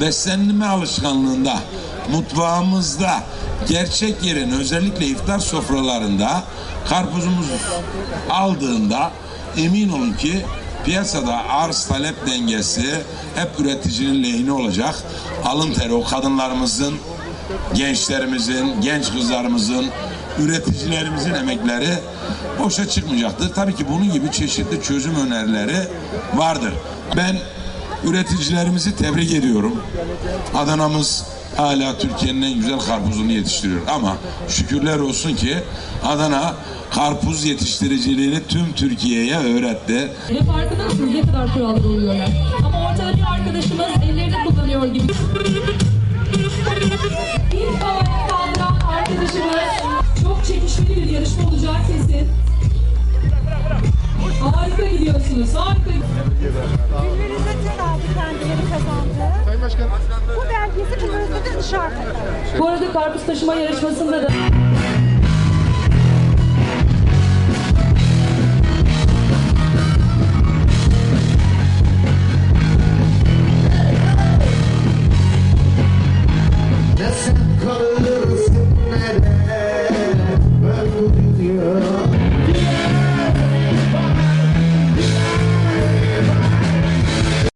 beslenme alışkanlığında, mutfağımızda, gerçek yerin özellikle iftar sofralarında karpuzumuz aldığında emin olun ki piyasada arz talep dengesi hep üreticinin lehine olacak. Alın teri o kadınlarımızın, gençlerimizin, genç kızlarımızın, üreticilerimizin emekleri boşa çıkmayacaktır. Tabii ki bunun gibi çeşitli çözüm önerileri vardır. Ben üreticilerimizi tebrik ediyorum. Adana'mız hala Türkiye'nin en güzel karpuzunu yetiştiriyor. Ama şükürler olsun ki Adana karpuz yetiştiriciliğini tüm Türkiye'ye öğretti. Ve farkında ne kadar kurallara uyuyorlar? Ama ortada bir arkadaşımız ellerini kullanıyor gibi. İlk kaldıran arkadaşımız çok çekişmeli bir yarışma olacak kesin. Harika gidiyorsunuz, harika. Bu arada karpuz taşıma yarışmasında da... Let's go.